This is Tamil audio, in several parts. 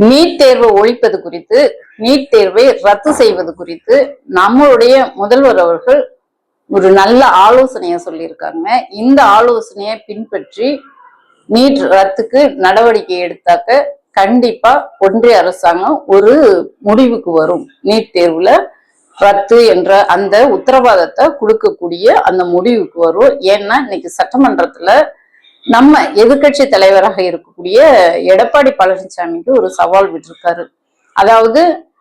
நீட் தேர்வை ஒழிப்பது குறித்து நீட் தேர்வை ரத்து செய்வது குறித்து நம்மளுடைய முதல்வர் அவர்கள் ஒரு நல்ல ஆலோசனையை சொல்லியிருக்காங்க இந்த ஆலோசனையை பின்பற்றி நீட் ரத்துக்கு நடவடிக்கை எடுத்தாக்க கண்டிப்பா ஒன்றிய அரசாங்கம் ஒரு முடிவுக்கு வரும். நீட் தேர்வுல ரத்து என்ற அந்த உத்தரவாதத்தை கொடுக்கக்கூடிய அந்த முடிவுக்கு வரும். ஏன்னா இன்னைக்கு சட்டமன்றத்துல நம்ம எதிர்க்கட்சி தலைவராக இருக்கக்கூடிய எடப்பாடி பழனிசாமிக்கு ஒரு சவால் விட்டிருக்காரு. அதாவது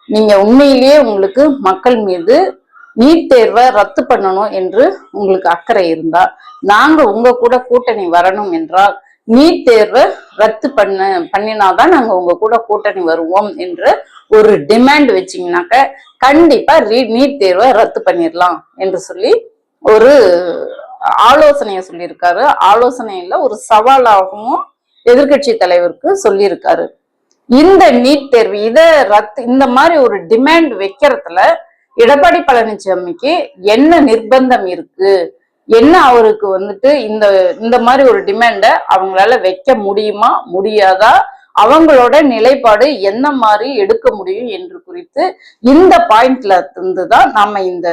நீங்க உண்மையிலேயே உங்களுக்கு மக்கள் மீது நீட் தேர்வை ரத்து பண்ணணும் என்று உங்களுக்கு அக்கறை இருந்தா நாங்க உங்க கூட கூட்டணி வரணும் என்றால் நீட் தேர்வை ரத்து பண்ண பண்ணினாதான் நாங்க உங்க கூட கூட்டணி வருவோம் என்று ஒரு டிமாண்ட் வச்சீங்கன்னாக்க கண்டிப்பா ரீ- நீட் தேர்வை ரத்து பண்ணிடலாம் என்று சொல்லி ஒரு ஆலோசனையை சொல்லியிருக்காரு. ஆலோசனையில ஒரு சவாலாகவும் எதிர்க்கட்சி தலைவருக்கு சொல்லியிருக்காரு. இந்த நீட் தேர்வு இதை ரத்து இந்த மாதிரி ஒரு டிமாண்ட் வைக்கிறதுல எடப்பாடி பழனிசாமிக்கு என்ன நிர்பந்தம் இருக்கு? என்ன அவருக்கு வந்துட்டு இந்த இந்த மாதிரி ஒரு டிமாண்டை அவங்களால வைக்க முடியுமா முடியாதா? அவங்களோட நிலைப்பாடு என்ன மாதிரி எடுக்க முடியும் என்று குறித்து இந்த பாயிண்ட்ல இருந்து தான் நாம இந்த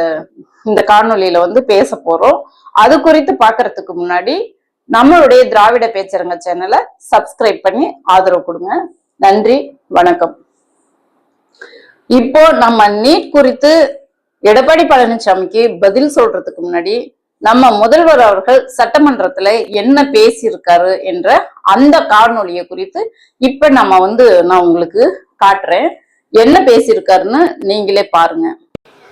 இந்த காணொலியில வந்து பேச போறோம். அது குறித்து பாக்குறதுக்கு முன்னாடி நம்மளுடைய திராவிட பேச்சரங்க சேனலை சப்ஸ்கிரைப் பண்ணி ஆதரவு கொடுங்க. நன்றி வணக்கம். இப்போ நம்ம நீட் குறித்து எடப்பாடி பழனிசாமிக்கு பதில் சொல்றதுக்கு முன்னாடி நம்ம முதல்வர் அவர்கள் சட்டமன்றத்துல என்ன பேசியிருக்காரு என்ற அந்த காணொலியை குறித்து இப்ப நம்ம வந்து நான் உங்களுக்கு காட்டுறேன். என்ன பேசியிருக்காருன்னு நீங்களே பாருங்க.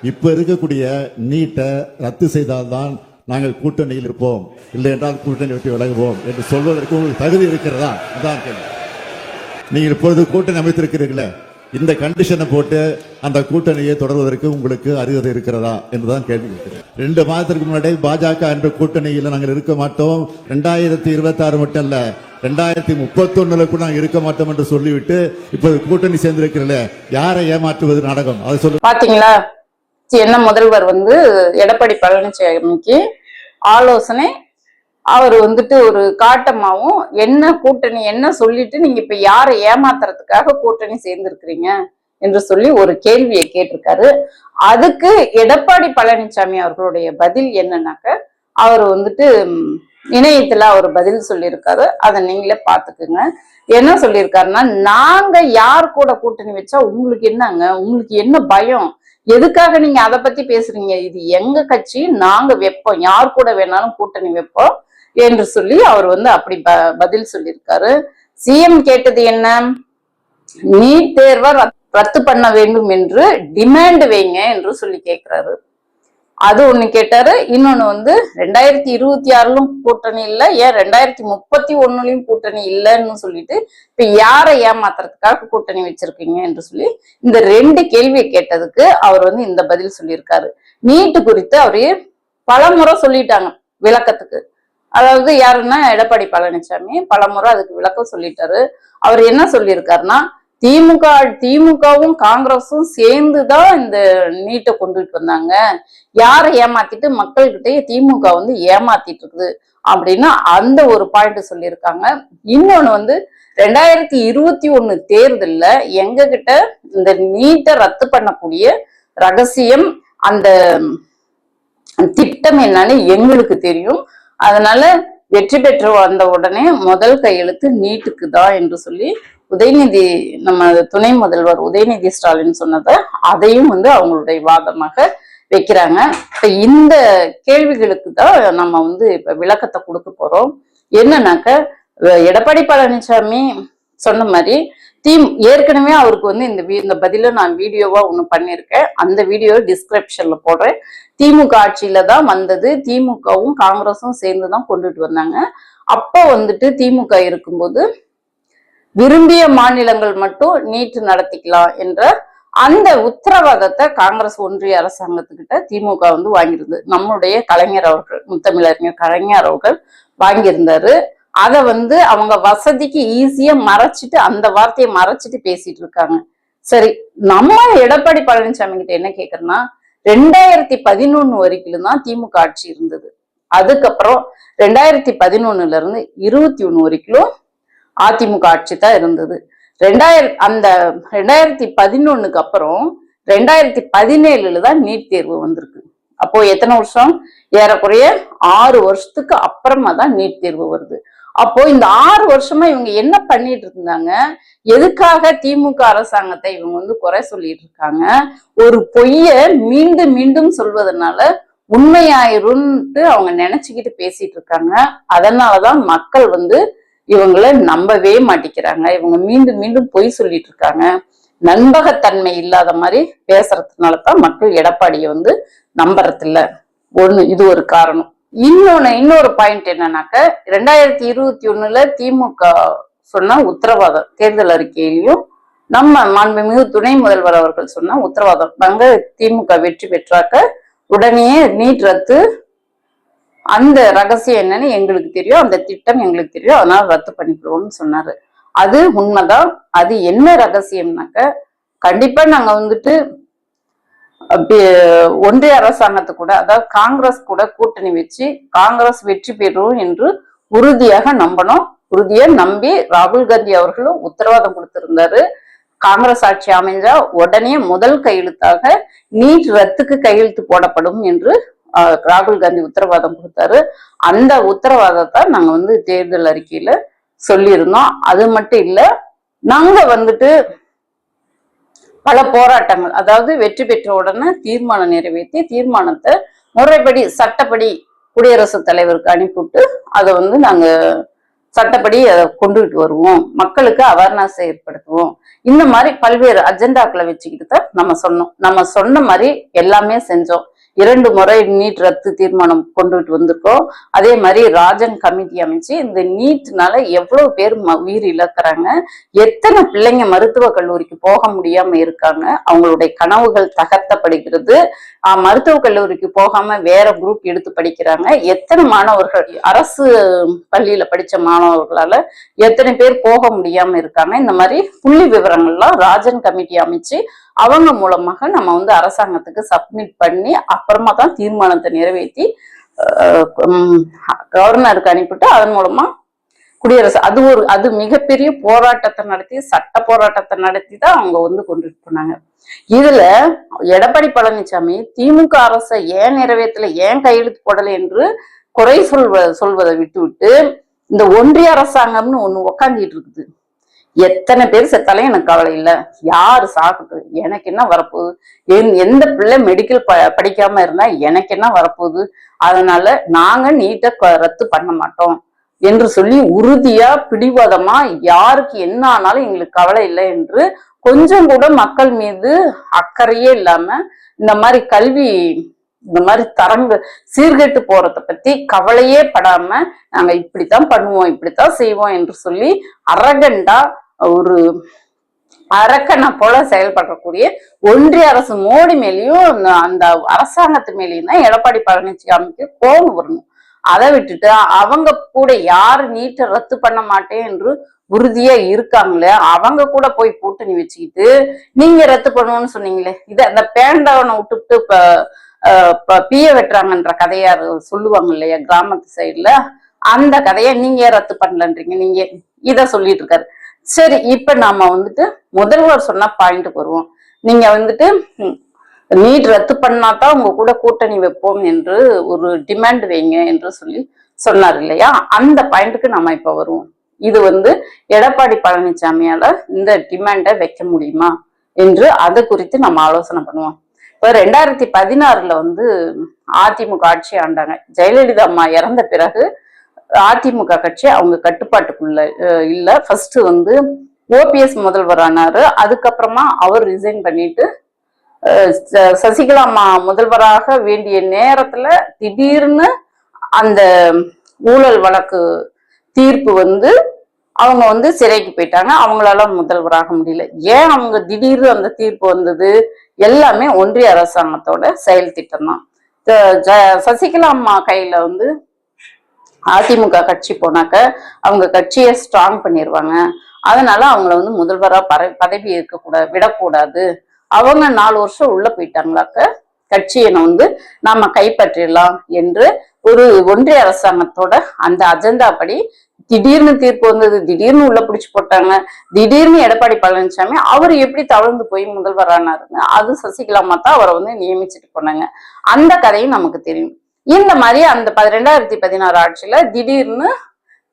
இப்ப இருக்கக்கூடிய நீட்டை ரத்து செய்தால்தான் நாங்கள் கூட்டணியில் இருப்போம். இல்லை என்றால் கூட்டணி விட்டு விலகுவோம் என்று சொல்வதற்கு உங்களுக்கு தகுதி இருக்கிறதா? அதான் கேள்வி. நீங்கள் இப்பொழுது கூட்டணி அமைத்திருக்கிறீர்களே. இந்த கண்டிஷனை போட்டு அந்த கூட்டணியை தொடர்வதற்கு உங்களுக்கு அருகதை இருக்கிறதா என்றுதான் கேள்வி கேட்கிறேன். ரெண்டு மாதத்திற்கு முன்னாடி பாஜக என்ற கூட்டணியில் நாங்கள் இருக்க மாட்டோம். ரெண்டாயிரத்தி இருபத்தி ஆறு மட்டும் இல்ல ரெண்டாயிரத்தி முப்பத்தி ஒண்ணுல கூட நாங்கள் இருக்க மாட்டோம் என்று சொல்லிவிட்டு இப்போது கூட்டணி சேர்ந்திருக்கிறீர்களே. யாரை ஏமாற்றுவது நாடகம்? அதை சொல்லு பாத்தீங்களா? என்ன முதல்வர் வந்து எடப்பாடி பழனிசாமிக்கு ஆலோசனை அவர் வந்துட்டு ஒரு காட்டமாவும் என்ன கூட்டணி என்ன சொல்லிட்டு நீங்க இப்ப யாரை ஏமாத்துறதுக்காக கூட்டணி சேர்ந்திருக்கிறீங்க என்று சொல்லி ஒரு கேள்வியை கேட்டிருக்காரு. அதுக்கு எடப்பாடி பழனிசாமி அவர்களுடைய பதில் என்னன்னாக்க அவர் வந்துட்டு இணையத்துல அவர் பதில் சொல்லியிருக்காரு. அதை நீங்களே பாத்துக்குங்க என்ன சொல்லியிருக்காருன்னா நாங்க யார் கூட கூட்டணி வச்சா உங்களுக்கு என்னங்க? உங்களுக்கு என்ன பயம்? எதுக்காக நீங்க அதை பத்தி பேசுறீங்க? இது எங்க கட்சி? நாங்க வைப்போம். யார் கூட வேணாலும் கூட்டணி வைப்போம் என்று சொல்லி அவர் வந்து அப்படி ப- பதில் சொல்லியிருக்காரு. சிஎம் கேட்டது என்ன? நீட் தேர்வை ரத்- ரத்து பண்ண வேண்டும் என்று டிமாண்ட் வைங்க என்று சொல்லி கேட்கிறாரு அது ஒண்ணு கேட்டாரு. இன்னொன்னு வந்து ரெண்டாயிரத்தி இருபத்தி ஆறுலும் கூட்டணி இல்ல ஏன் ரெண்டாயிரத்தி முப்பத்தி ஒண்ணுலயும் கூட்டணி இல்லைன்னு சொல்லிட்டு இப்ப யாரை ஏமாத்துறதுக்காக கூட்டணி வச்சிருக்கீங்க என்று சொல்லி இந்த ரெண்டு கேள்வியை கேட்டதுக்கு அவர் வந்து இந்த பதில் சொல்லியிருக்காரு. நீட்டு குறித்து அவரு பலமுறை சொல்லிட்டாங்க விளக்கத்துக்கு. அதாவது யாருன்னா எடப்பாடி பழனிசாமி பலமுறை அதுக்கு விளக்கம் சொல்லிட்டாரு. அவர் என்ன சொல்லியிருக்காருன்னா திமுக திமுகவும் காங்கிரஸும் சேர்ந்துதான் இந்த நீட்டை கொண்டுட்டு வந்தாங்க. யாரை ஏமாத்திட்டு? மக்கள்கிட்டயே திமுக வந்து ஏமாத்திட்டு இருக்குது அப்படின்னா அந்த ஒரு பாயிண்ட் சொல்லியிருக்காங்க. இன்னொன்னு வந்து ரெண்டாயிரத்தி இருபத்தி ஒண்ணு தேர்தல்ல எங்க கிட்ட இந்த நீட்டை ரத்து பண்ணக்கூடிய ரகசியம் அந்த திட்டம் என்னன்னு எங்களுக்கு தெரியும். அதனால வெற்றி பெற்று வந்த உடனே முதல் கையெழுத்து நீட்டுக்கு தான் என்று சொல்லி உதயநிதி நம்ம துணை முதல்வர் உதயநிதி ஸ்டாலின் சொன்னதை அதையும் வந்து அவங்களுடைய வாதமாக வைக்கிறாங்க. இப்ப இந்த கேள்விகளுக்கு தான் நம்ம வந்து இப்ப விளக்கத்தை கொடுக்க போறோம். என்னன்னாக்க எடப்பாடி பழனிசாமி சொன்ன மாதிரி தீம் ஏற்கனவே அவருக்கு வந்து இந்த வீ- இந்த பதில நான் வீடியோவா ஒன்று பண்ணியிருக்கேன். அந்த வீடியோ டிஸ்கிரிப்ஷன்ல போடுறேன். திமுக ஆட்சியில தான் வந்தது. திமுகவும் காங்கிரஸும் சேர்ந்து தான் கொண்டுட்டு வந்தாங்க. அப்போ வந்துட்டு திமுக இருக்கும்போது விரும்பிய மாநிலங்கள் மட்டும் நீட் நடத்திக்கலாம் என்ற அந்த உத்தரவாதத்தை காங்கிரஸ் ஒன்றிய அரசாங்கத்துக்கிட்ட திமுக வந்து வாங்கியிருந்தது நம்முடைய கலைஞர் அவர்கள் முத்தமிழறிஞர் கலைஞர் அவர்கள் வாங்கியிருந்தாரு. அதை வந்து அவங்க வசதிக்கு ஈஸியா மறைச்சிட்டு அந்த வார்த்தையை மறைச்சிட்டு பேசிட்டு இருக்காங்க. சரி நம்ம எடப்பாடி பழனிசாமி கிட்ட என்ன கேக்குறேன்னா ரெண்டாயிரத்தி பதினொன்னு வரைக்கும் தான் திமுக ஆட்சி இருந்தது. அதுக்கப்புறம் ரெண்டாயிரத்தி பதினொன்னுல இருந்து இருபத்தி ஒண்ணு வரைக்கும் அதிமுக ஆட்சி தான் இருந்தது. ரெண்டாயிர அந்த ரெண்டாயிரத்தி பதினொன்னுக்கு அப்புறம் ரெண்டாயிரத்தி பதினேழுல தான் நீட் தேர்வு வந்திருக்கு. அப்போ எத்தனை வருஷம்? ஏறக்குறைய ஆறு வருஷத்துக்கு அப்புறமா தான் நீட் தேர்வு வருது. அப்போ இந்த ஆறு வருஷமா இவங்க என்ன பண்ணிட்டு இருந்தாங்க? எதுக்காக திமுக அரசாங்கத்தை இவங்க வந்து குறை சொல்லிட்டு இருக்காங்க? ஒரு பொய்ய மீண்டும் மீண்டும் சொல்வதனால உண்மையாயிரும்ட்டு அவங்க நினைச்சுக்கிட்டு பேசிட்டு இருக்காங்க. அதனாலதான் மக்கள் வந்து இவங்களை நம்பவே மாட்டிக்கிறாங்க. இவங்க மீண்டும் மீண்டும் பொய் சொல்லிட்டு இருக்காங்க நண்பகத்தன்மை இல்லாத மாதிரி பேசுறதுனால தான் மக்கள் எடப்பாடியை வந்து நம்புறதில்ல. ஒண்ணு இது ஒரு காரணம். இன்னொன்னு இன்னொரு பாயிண்ட் என்னன்னாக்க ரெண்டாயிரத்தி இருபத்தி ஒண்ணுல திமுக சொன்ன உத்தரவாதம் தேர்தல் அறிக்கையிலையும் நம்ம மாண்புமிகு துணை முதல்வர் அவர்கள் சொன்ன உத்தரவாதம். நாங்க திமுக வெற்றி பெற்றாக்க உடனே நீட் ரத்து அந்த ரகசியம் என்னன்னு எங்களுக்கு தெரியும் அந்த திட்டம் எங்களுக்கு தெரியும் அதனால ரத்து பண்ணிக்கிறோம்னு சொன்னாரு. அது உண்மைதான். அது என்ன ரகசியம்னாக்க கண்டிப்பா நாங்க வந்துட்டு ஒன்றிய அரசாங்கத்து கூட அதாவது காங்கிரஸ் கூட கூட்டணி வச்சு காங்கிரஸ் வெற்றி பெறும் என்று உறுதியாக நம்பணும். உறுதியா நம்பி ராகுல் காந்தி அவர்களும் உத்தரவாதம் கொடுத்திருந்தாரு. காங்கிரஸ் ஆட்சி அமைஞ்சா உடனே முதல் கையெழுத்தாக நீட் ரத்துக்கு கையெழுத்து போடப்படும் என்று ராகுல் காந்தி உத்தரவாதம் கொடுத்தாரு. அந்த உத்தரவாதத்தை நாங்க வந்து தேர்தல் அறிக்கையில சொல்லியிருந்தோம். அது மட்டும் இல்ல நாங்க வந்துட்டு பல போராட்டங்கள் அதாவது வெற்றி பெற்ற உடனே தீர்மானம் நிறைவேற்றி தீர்மானத்தை முறைப்படி சட்டப்படி குடியரசுத் தலைவருக்கு அனுப்பிவிட்டு அதை வந்து நாங்க சட்டப்படி அதை கொண்டுகிட்டு வருவோம். மக்களுக்கு அவேர்னஸ் ஏற்படுத்துவோம். இந்த மாதிரி பல்வேறு அஜெண்டாக்களை வச்சுக்கிட்டு தான் நம்ம சொன்னோம். நம்ம சொன்ன மாதிரி எல்லாமே செஞ்சோம். இரண்டு முறை நீட் ரத்து தீர்மானம் கொண்டுட்டு வந்திருக்கோம் அதே மாதிரி ராஜன் கமிட்டி அமைச்சு இந்த நீட்னால எவ்வளவு பேர் ம- உயிர் இழக்கிறாங்க. எத்தனை பிள்ளைங்க மருத்துவ கல்லூரிக்கு போக முடியாம இருக்காங்க. அவங்களுடைய கனவுகள் தகர்த்தப்படுகிறது. மருத்துவக் மருத்துவ கல்லூரிக்கு போகாம வேற குரூப் எடுத்து படிக்கிறாங்க. எத்தனை மாணவர்கள் அரசு பள்ளியில படிச்ச மாணவர்களால எத்தனை பேர் போக முடியாம இருக்காங்க. இந்த மாதிரி புள்ளி விவரங்கள்லாம் ராஜன் கமிட்டி அமைச்சு அவங்க மூலமாக நம்ம வந்து அரசாங்கத்துக்கு சப்மிட் பண்ணி அப்புறமா தான் தீர்மானத்தை நிறைவேற்றி கவர்னருக்கு அனுப்பிட்டு அதன் மூலமா குடியரசு அது ஒரு அது மிகப்பெரிய போராட்டத்தை நடத்தி சட்ட போராட்டத்தை நடத்தி தான் அவங்க வந்து கொண்டுட்டு போனாங்க. இதுல எடப்பாடி பழனிசாமி திமுக அரசை ஏன் நிறைவேற்றல ஏன் கையெழுத்து போடலை என்று குறை சொல்வ சொல்வதை விட்டுவிட்டு இந்த ஒன்றிய அரசாங்கம்னு ஒண்ணு உக்காந்துட்டு இருக்குது. எத்தனை பேர் செத்தாலும் எனக்கு கவலை இல்லை. யாரு சாகுது? எனக்கு என்ன வரப்போகுது? என்- எந்த பிள்ளை மெடிக்கல் ப படிக்காம இருந்தா எனக்கு என்ன வரப்போகுது? அதனால நாங்க நீட்டை ரத்து பண்ண மாட்டோம் என்று சொல்லி உறுதியா பிடிவாதமா யாருக்கு என்ன ஆனாலும் எங்களுக்கு கவலை இல்லை என்று கொஞ்சம் கூட மக்கள் மீது அக்கறையே இல்லாம இந்த மாதிரி கல்வி இந்த மாதிரி தரங்கு சீர்கெட்டு போறத பத்தி கவலையே படாம நாங்க இப்படித்தான் பண்ணுவோம் இப்படித்தான் செய்வோம் என்று சொல்லி அரகண்டா ஒரு அரக்கனை போல செயல்படக்கூடிய ஒன்றிய அரசு மோடி மேலேயும் அந்த- அரசாங்கத்து மேலேயும் தான் எடப்பாடி பழனிசாமிக்கு கோபம் வரணும். அதை விட்டுட்டு அவங்க கூட யாரு நீட்டை ரத்து பண்ண மாட்டேன் என்று உறுதியா இருக்காங்களே அவங்க கூட போய் கூட்டணி வச்சுக்கிட்டு நீங்க ரத்து பண்ணுவோம்னு சொன்னீங்களே இதை அந்த பேண்டவனை விட்டுவிட்டு இப்ப பீய வெட்டுறாங்கன்ற கதையா சொல்லுவாங்க இல்லையா கிராமத்து சைடுல அந்த கதையை நீங்க ஏன் ரத்து பண்ணலன்றீங்க நீங்க இத சொல்லிட்டு இருக்காரு. சரி இப்ப நாம வந்துட்டு முதல்வர் சொன்ன பாயிண்ட்டுக்கு வருவோம். நீங்க வந்துட்டு நீட் ரத்து பண்ணாதான் உங்க கூட கூட்டணி வைப்போம் என்று ஒரு டிமாண்ட் வைங்க என்று சொல்லி சொன்னார் இல்லையா? அந்த பாயிண்ட்டுக்கு நம்ம இப்ப வருவோம். இது வந்து எடப்பாடி பழனிசாமியால இந்த டிமாண்டை வைக்க முடியுமா என்று அதை குறித்து நம்ம ஆலோசனை பண்ணுவோம். இப்ப ரெண்டாயிரத்தி பதினாறுல வந்து அதிமுக ஆட்சி ஆண்டாங்க. ஜெயலலிதா அம்மா இறந்த பிறகு அதிமுக கட்சி அவங்க கட்டுப்பாட்டுக்குள்ள இல்லை. ஃபர்ஸ்ட் வந்து ஓபிஎஸ் முதல்வரானார். அதுக்கப்புறமா அவர் ரிசைன் பண்ணிட்டு ச- சசிகலா அம்மா முதல்வராக வேண்டிய நேரத்துல திடீர்னு அந்த ஊழல் வழக்கு தீர்ப்பு வந்து அவங்க வந்து சிறைக்கு போயிட்டாங்க. அவங்களால முதல்வராக முடியல. ஏன் அவங்க திடீர்னு அந்த தீர்ப்பு வந்தது? எல்லாமே ஒன்றிய அரசாங்கத்தோட செயல் திட்டம் தான். சசிகலா அம்மா கையில வந்து அதிமுக கட்சி போனாக்க அவங்க கட்சியை ஸ்ட்ராங் பண்ணிடுவாங்க அதனால அவங்கள வந்து முதல்வராக பர பதவி இருக்கக்கூடாது விடக்கூடாது. அவங்க நாலு வருஷம் உள்ள போயிட்டாங்களாக்க கட்சியை வந்து நாம கைப்பற்றிடலாம் என்று ஒரு ஒன்றிய அரசாங்கத்தோட அந்த அஜெண்டா படி திடீர்னு தீர்ப்பு வந்தது திடீர்னு உள்ள பிடிச்சு போட்டாங்க திடீர்னு எடப்பாடி பழனிசாமி அவர் எப்படி தவழ்ந்து போய் முதல்வரானாருங்க அது சசிகலா மாத்தா அவரை வந்து நியமிச்சுட்டு போனாங்க. அந்த கதையும் நமக்கு தெரியும். இந்த மாதிரி அந்த ப- ரெண்டாயிரத்தி பதினாறு ஆட்சியில திடீர்னு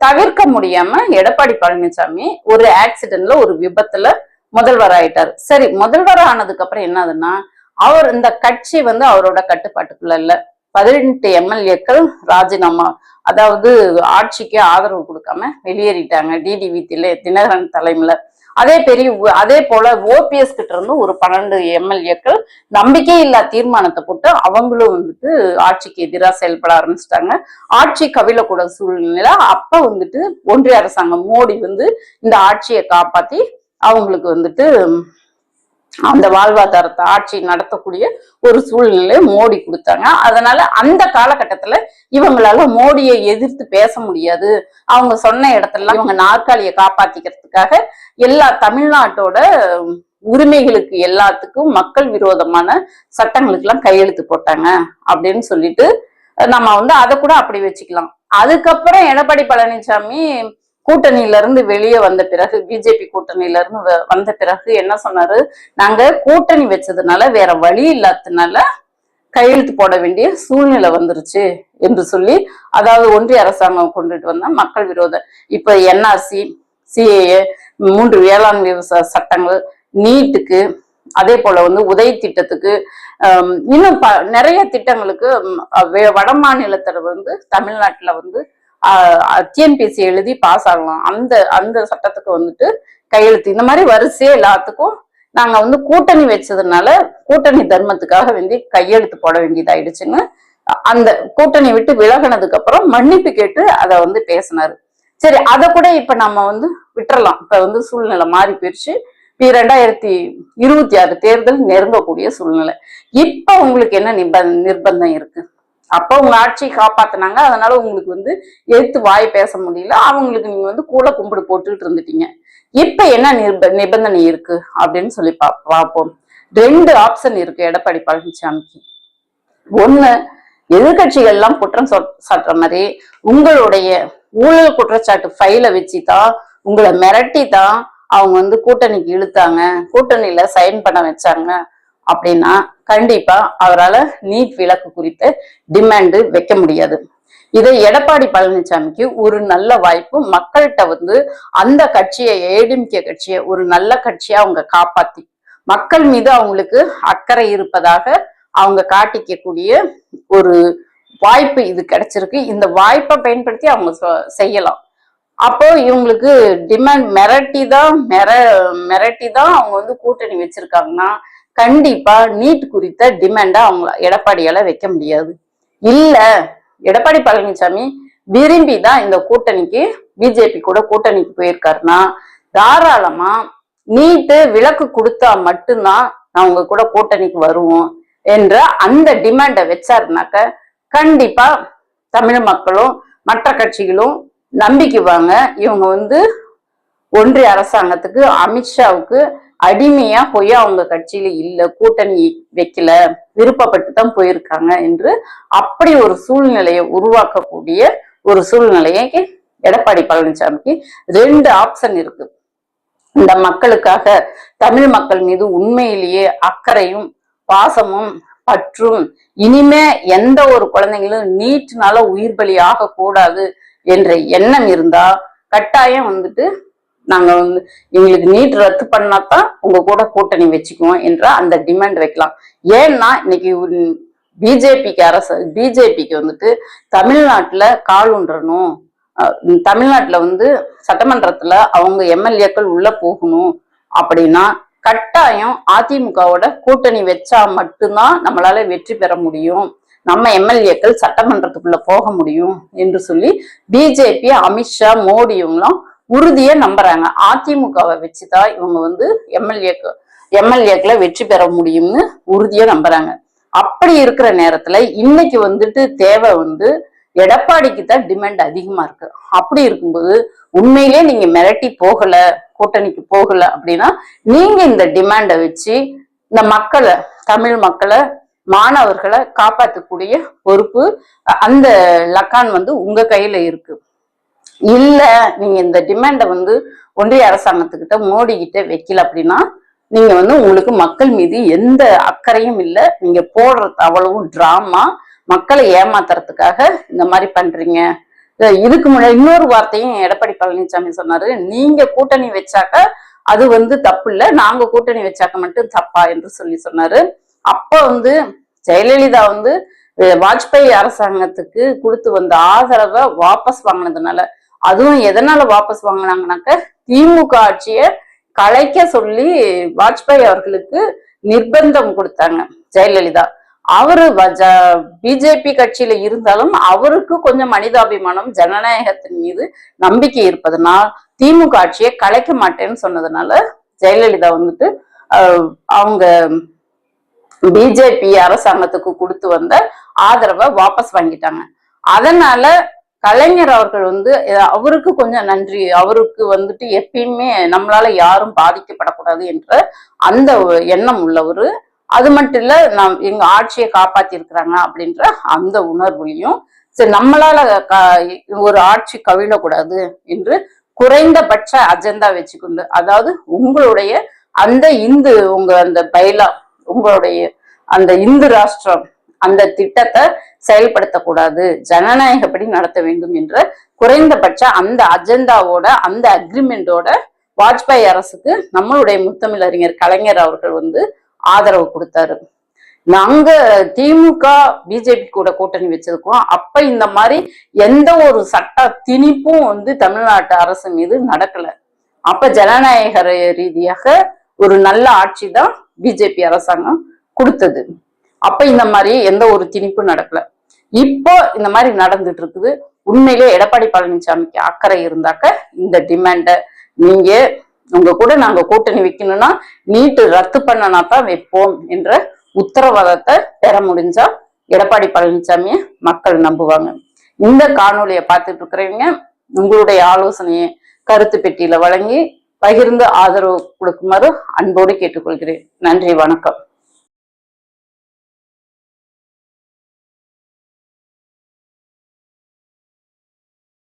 தவிர்க்க முடியாம எடப்பாடி பழனிசாமி ஒரு ஆக்சிடென்ட்ல ஒரு விபத்துல முதல்வர் ஆயிட்டார். சரி முதல்வர் ஆனதுக்கு அப்புறம் என்னதுன்னா அவர் இந்த கட்சி வந்து அவரோட கட்டுப்பாட்டுக்குள்ள இல்ல. பதினெட்டு எம்எல்ஏக்கள் ராஜினாமா அதாவது ஆட்சிக்கு ஆதரவு கொடுக்காம வெளியேறிட்டாங்க. டிடிவி தில தினகரன் தலைமையில அதே பெரிய அதே போல ஓபிஎஸ் கிட்ட இருந்து ஒரு பன்னெண்டு எம்எல்ஏக்கள் நம்பிக்கை இல்லா தீர்மானத்தை போட்டு அவங்களும் வந்துட்டு ஆட்சிக்கு எதிராக செயல்பட ஆரம்பிச்சிட்டாங்க. ஆட்சி கவிழக்கூட சூழ்நிலை அப்ப வந்துட்டு ஒன்றிய அரசாங்கம் மோடி வந்து இந்த ஆட்சியை காப்பாத்தி அவங்களுக்கு வந்துட்டு அந்த வாழ்வாதாரத்தை ஆட்சி நடத்தக்கூடிய ஒரு சூழ்நிலை மோடி கொடுத்தாங்க. அதனால அந்த காலகட்டத்துல இவங்களால மோடியை எதிர்த்து பேச முடியாது. அவங்க சொன்ன இடத்துல இவங்க நாற்காலியை காப்பாத்திக்கிறதுக்காக எல்லா தமிழ்நாட்டோட உரிமைகளுக்கு எல்லாத்துக்கும் மக்கள் விரோதமான சட்டங்களுக்கு எல்லாம் கையெழுத்து போட்டாங்க அப்படின்னு சொல்லிட்டு நம்ம வந்து அதை கூட அப்படி வச்சுக்கலாம். அதுக்கப்புறம் எடப்பாடி பழனிசாமி கூட்டணியில இருந்து வெளியே வந்த பிறகு பிஜேபி கூட்டணியில இருந்து வ- வந்த பிறகு என்ன சொன்னாரு? நாங்க கூட்டணி வச்சதுனால வேற வழி இல்லாததுனால கையெழுத்து போட வேண்டிய சூழ்நிலை வந்துருச்சு என்று சொல்லி அதாவது ஒன்றிய அரசாங்கம் கொண்டுட்டு வந்த மக்கள் விரோத இப்ப என்ஆர்சி சிஏஏ மூன்று வேளாண் விவசாய சட்டங்கள் நீட்டுக்கு அதே போல வந்து உதவி திட்டத்துக்கு இன்னும் ப நிறைய திட்டங்களுக்கு வட மாநிலத்தில் வந்து தமிழ்நாட்டில் வந்து டிஎன்பிசி எழுதி பாஸ் ஆகலாம். அந்த அந்த சட்டத்துக்கு வந்துட்டு கையெழுத்து. இந்த மாதிரி வரிசையே எல்லாத்துக்கும் நாங்க வந்து கூட்டணி வச்சதுனால கூட்டணி தர்மத்துக்காக வேண்டி கையெழுத்து போட வேண்டியதாயிடுச்சுன்னு அந்த கூட்டணி விட்டு விலகினதுக்கு அப்புறம் மன்னிப்பு கேட்டு அதை வந்து பேசினாரு. சரி அதை கூட இப்ப நம்ம வந்து விட்டுறலாம். இப்ப வந்து சூழ்நிலை மாறி போயிடுச்சு இப்ப ரெண்டாயிரத்தி இருபத்தி ஆறு தேர்தல் நெருங்கக்கூடிய சூழ்நிலை. இப்ப உங்களுக்கு என்ன நிப நிர்பந்தம் இருக்கு? அப்ப உங்க ஆட்சியை காப்பாத்துனாங்க. அதனால உங்களுக்கு வந்து எடுத்து வாய் பேச முடியல. அவங்களுக்கு நீங்க வந்து கூல கும்பிடு போட்டுட்டு இருந்துட்டீங்க. இப்ப என்ன நிர்ப நிபந்தனை இருக்கு? அப்படின்னு சொல்லி பா பார்ப்போம். ரெண்டு ஆப்ஷன் இருக்கு எடப்பாடி பழனிசாமிக்கு ஒண்ணு எதிர்கட்சிகள் எல்லாம் குற்றம் சாட்டுற மாதிரி உங்களுடைய ஊழல் குற்றச்சாட்டு ஃபைலை வச்சு தான் உங்களை மிரட்டி தான் அவங்க வந்து கூட்டணிக்கு இழுத்தாங்க. கூட்டணியில சைன் பண்ண வச்சாங்க. அப்படின்னா கண்டிப்பா அவரால நீட் விலக்கு குறித்த டிமாண்டு வைக்க முடியாது. இதை எடப்பாடி பழனிசாமிக்கு ஒரு நல்ல வாய்ப்பு மக்கள்கிட்ட வந்து அந்த கட்சியை ஏடிஎம்கே கட்சியை ஒரு நல்ல கட்சியா அவங்க காப்பாத்தி மக்கள் மீது அவங்களுக்கு அக்கறை இருப்பதாக அவங்க காட்டிக்கக்கூடிய ஒரு வாய்ப்பு இது கிடைச்சிருக்கு. இந்த வாய்ப்பை பயன்படுத்தி அவங்க செய்யலாம். அப்போ இவங்களுக்கு டிமாண்ட் மிரட்டி தான் மிர மிரட்டி தான் அவங்க வந்து கூட்டணி வச்சிருக்காங்கன்னா கண்டிப்பா நீட் குறித்த டிமாண்டா அவங்க எடப்பாடியால வைக்க முடியாது. இல்ல எடப்பாடி பழனிசாமி விரும்பி தான் இந்த கூட்டணிக்கு பிஜேபி கூட கூட்டணிக்கு போயிருக்காருன்னா தாராளமா நீட்டு விலக்கு கொடுத்தா மட்டும்தான் நான் உங்க கூட கூட்டணிக்கு வருவோம் என்ற அந்த டிமாண்டை வச்சாருனாக்க கண்டிப்பா தமிழ் மக்களும் மற்ற கட்சிகளும் நம்பிக்குவாங்க இவங்க வந்து ஒன்றிய அரசாங்கத்துக்கு அமித்ஷாவுக்கு அடிமையா போய் அவங்க கட்சியில இல்ல கூட்டணி வைக்கல விருப்பப்பட்டு தான் போயிருக்காங்க என்று அப்படி ஒரு சூழ்நிலையை உருவாக்கக்கூடிய ஒரு சூழ்நிலையை எடப்பாடி பழனிசாமிக்கு ரெண்டு ஆப்ஷன் இருக்கு. இந்த மக்களுக்காக தமிழ் மக்கள் மீது உண்மையிலேயே அக்கறையும் பாசமும் பற்றும் இனிமே எந்த ஒரு குழந்தைங்களும் நீட்னால உயிர் பலி ஆகக்கூடாது என்ற எண்ணம் இருந்தா கட்டாயம் வந்துட்டு நாங்க வந்து எங்களுக்கு நீட் ரத்து பண்ணாதான் உங்க கூட கூட்டணி வச்சுக்குவோம் என்ற அந்த டிமாண்ட் வைக்கலாம். ஏன்னா இன்னைக்கு பிஜேபிக்கு அரசு பிஜேபிக்கு வந்துட்டு தமிழ்நாட்டுல கால் உண்டணும் தமிழ்நாட்டுல வந்து சட்டமன்றத்துல அவங்க எம்எல்ஏக்கள் உள்ள போகணும் அப்படின்னா கட்டாயம் அதிமுகவோட கூட்டணி வச்சா மட்டும்தான் நம்மளால வெற்றி பெற முடியும். நம்ம எம்எல்ஏக்கள் சட்டமன்றத்துக்குள்ள போக முடியும் என்று சொல்லி பிஜேபி அமித்ஷா மோடி உறுதியா நம்புறாங்க. அதிமுகவை வச்சுதான் இவங்க வந்து எம்எல்ஏக்கு எம்எல்ஏக்களை வெற்றி பெற முடியும்னு உறுதியா நம்புறாங்க. அப்படி இருக்கிற நேரத்துல இன்னைக்கு வந்துட்டு தேவை வந்து எடப்பாடிக்கு தான் டிமாண்ட் அதிகமா இருக்கு. அப்படி இருக்கும்போது உண்மையிலே நீங்க மிரட்டி போகல கூட்டணிக்கு போகல அப்படின்னா நீங்க இந்த டிமாண்டை வச்சு இந்த மக்களை தமிழ் மக்களை மாணவர்களை காப்பாற்றக்கூடிய பொறுப்பு அந்த லக்கான் வந்து உங்க கையில இருக்கு. இல்ல நீங்க இந்த டிமாண்டை வந்து ஒன்றிய அரசாங்கத்துக்கிட்ட மோடி கிட்ட வைக்கல அப்படின்னா நீங்க வந்து உங்களுக்கு மக்கள் மீது எந்த அக்கறையும் இல்ல. நீங்க போடுறது அவ்வளவும் டிராமா மக்களை ஏமாத்துறதுக்காக இந்த மாதிரி பண்றீங்க. இதுக்கு முன்னாடி இன்னொரு வார்த்தையும் எடப்பாடி பழனிசாமி சொன்னாரு. நீங்க கூட்டணி வச்சாக்க அது வந்து தப்பு இல்ல. நாங்க கூட்டணி வச்சாக்க மட்டும் தப்பா என்று சொல்லி சொன்னாரு. அப்ப வந்து ஜெயலலிதா வந்து வாஜ்பாய் அரசாங்கத்துக்கு கொடுத்து வந்த ஆதரவை வாபஸ் வாங்கினதுனால அதுவும் எதனால வாபஸ் வாங்கினாங்கனாக்க திமுக ஆட்சியை கலைக்க சொல்லி வாஜ்பாய் அவர்களுக்கு நிர்பந்தம் கொடுத்தாங்க ஜெயலலிதா. அவரு பிஜேபி கட்சியில இருந்தாலும் அவருக்கு கொஞ்சம் மனிதாபிமானம் ஜனநாயகத்தின் மீது நம்பிக்கை இருப்பதனால் திமுக ஆட்சியை கலைக்க மாட்டேன்னு சொன்னதுனால ஜெயலலிதா வந்துட்டு அவங்க பிஜேபி அரசாங்கத்துக்கு கொடுத்து வந்த ஆதரவை வாபஸ் வாங்கிட்டாங்க. அதனால கலைஞர் அவர்கள் வந்து அவருக்கு கொஞ்சம் நன்றி. அவருக்கு வந்துட்டு எப்பயுமே நம்மளால யாரும் பாதிக்கப்படக்கூடாது என்ற அந்த எண்ணம் உள்ளவர். அது மட்டும் இல்ல நம் எங்க ஆட்சியை காப்பாத்தி இருக்கிறாங்க அப்படின்ற அந்த உணர்வுலையும் சரி நம்மளால க- ஒரு ஆட்சி கவிழக்கூடாது என்று குறைந்தபட்ச அஜெண்டா வச்சுக்கொண்டு அதாவது உங்களுடைய அந்த இந்து உங்க அந்த பைலா உங்களுடைய அந்த இந்து ராஷ்டிரம் அந்த திட்டத்தை செயல்படுத்தக்கூடாது. ஜனநாயகப்படி நடத்த வேண்டும் என்ற குறைந்தபட்ச அந்த அஜெண்டாவோட அந்த அக்ரிமெண்டோட வாஜ்பாய் அரசுக்கு நம்மளுடைய முத்தமிழறிஞர் கலைஞர் அவர்கள் வந்து ஆதரவு கொடுத்தாரு. நாங்க திமுக பிஜேபி கூட கூட்டணி வச்சிருக்கோம். அப்ப இந்த மாதிரி எந்த ஒரு சட்ட திணிப்பும் வந்து தமிழ்நாட்டு அரசு மீது நடக்கல. அப்ப ஜனநாயக ரீதியாக ஒரு நல்ல ஆட்சி தான் பிஜேபி அரசாங்கம் கொடுத்தது. அப்ப இந்த மாதிரி எந்த ஒரு திணிப்பும் நடக்கல. இப்போ இந்த மாதிரி நடந்துட்டு இருக்குது உண்மையிலே எடப்பாடி பழனிசாமிக்கு அக்கறை இருந்தாக்க இந்த டிமாண்டை நீங்க உங்க கூட நாங்க கூட்டணி வைக்கணும்னா நீட்டு ரத்து பண்ணனா தான் வைப்போம் என்ற உத்தரவாதத்தை பெற முடிஞ்சா எடப்பாடி பழனிசாமியை மக்கள் நம்புவாங்க. இந்த காணொலியை பார்த்துட்டு இருக்கிறவங்க உங்களுடைய ஆலோசனையை கருத்து பெட்டியில வழங்கி பகிர்ந்து ஆதரவு கொடுக்குமாறு அன்போடு கேட்டுக்கொள்கிறேன். நன்றி வணக்கம்.